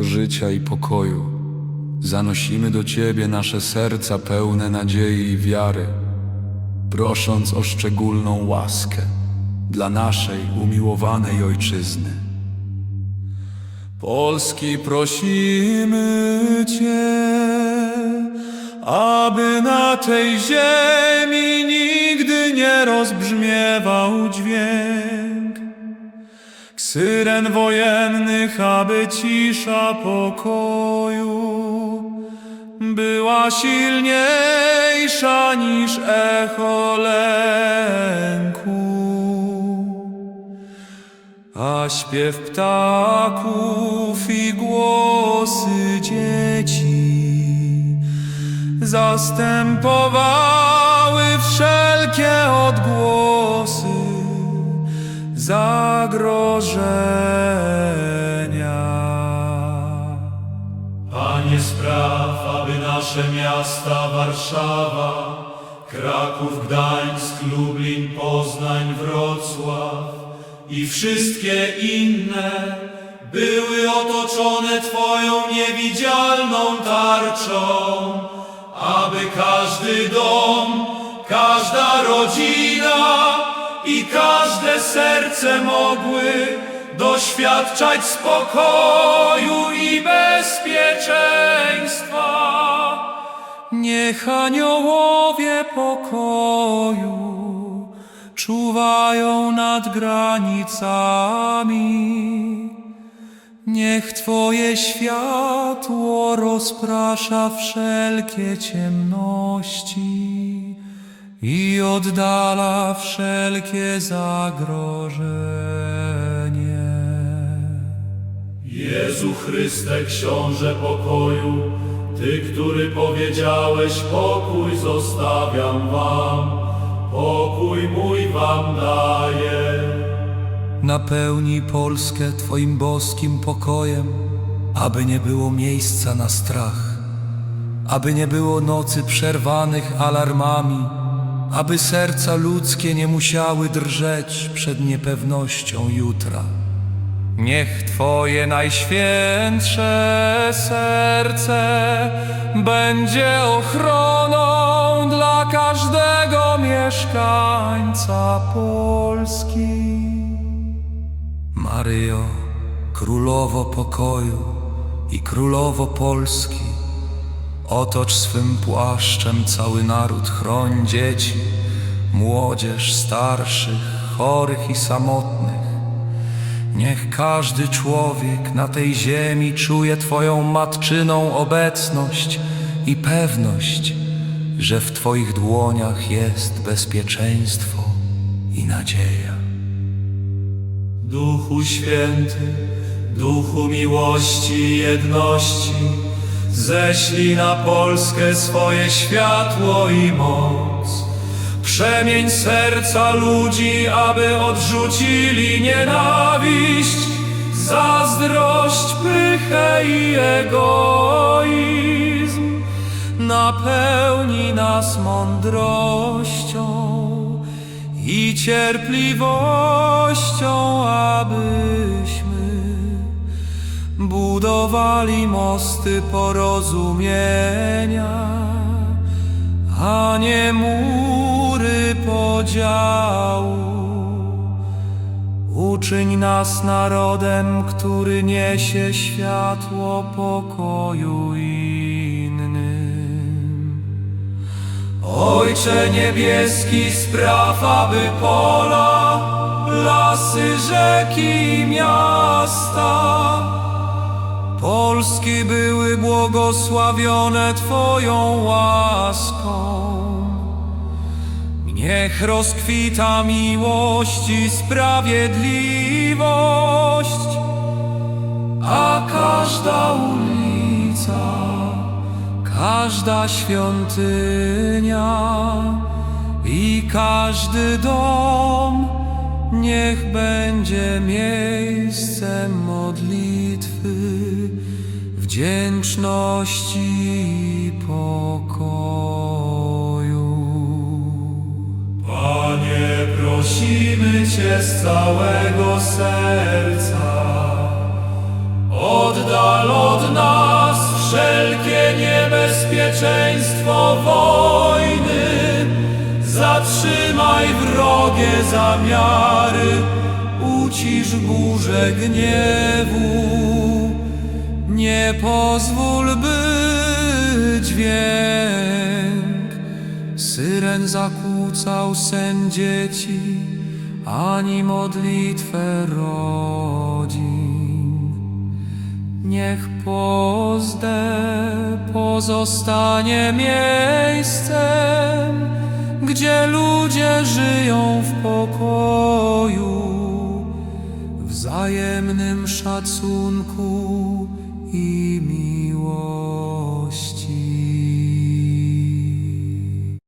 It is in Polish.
życia i pokoju. Zanosimy do Ciebie nasze serca pełne nadziei i wiary, prosząc o szczególną łaskę dla naszej umiłowanej Ojczyzny. Polski prosimy Cię, aby na tej ziemi nigdy nie rozbrzmiewał dźwięk syren wojennych, aby cisza pokoju była silniejsza niż echo lęku. A śpiew ptaków i głosy dzieci zastępowały wszelkie odgłosy zagrożenia. Panie spraw, aby nasze miasta Warszawa, Kraków, Gdańsk, Lublin, Poznań, Wrocław i wszystkie inne były otoczone Twoją niewidzialną tarczą, aby każdy dom, każda rodzina i każde serce mogły doświadczać spokoju i bezpieczeństwa. Niech aniołowie pokoju czuwają nad granicami. Niech Twoje światło rozprasza wszelkie ciemności i oddala wszelkie zagrożenie. Jezu Chryste, Książę pokoju, Ty, który powiedziałeś, pokój zostawiam wam, pokój mój wam daję. Napełnij Polskę Twoim boskim pokojem, aby nie było miejsca na strach, aby nie było nocy przerwanych alarmami, aby serca ludzkie nie musiały drżeć przed niepewnością jutra. Niech Twoje najświętsze serce będzie ochroną dla każdego mieszkańca Polski. Maryjo, królowo pokoju i królowo Polski, otocz swym płaszczem cały naród, chroń dzieci, młodzież, starszych, chorych i samotnych. Niech każdy człowiek na tej ziemi czuje Twoją matczyną obecność i pewność, że w Twoich dłoniach jest bezpieczeństwo i nadzieja. Duchu Święty, Duchu miłości i jedności, ześlij na Polskę swoje światło i moc. Przemień serca ludzi, aby odrzucili nienawiść, zazdrość, pychę i egoizm. Napełnij nas mądrością i cierpliwością, abyśmy budowali mosty porozumienia, a nie mury podziału. Uczyń nas narodem, który niesie światło pokoju innym. Ojcze niebieski, spraw, aby pola, lasy, rzeki i miasta Polski były błogosławione Twoją łaską. Niech rozkwita miłość i sprawiedliwość, a każda ulica każda świątynia i każdy dom niech będzie miejscem modlitwy, wdzięczności i pokoju. Panie, prosimy Cię z całego serca, Oddal od nas wszelkie niebezpieczeństwo. Zatrzymaj wrogie zamiary, ucisz burzę gniewu. Nie pozwól, by dźwięk syren zakłócał sen dzieci, ani modlitwę rodzin. Niech pozdę pozostanie miejscem, gdzie ludzie żyją w pokoju, wzajemnym szacunku i miłości.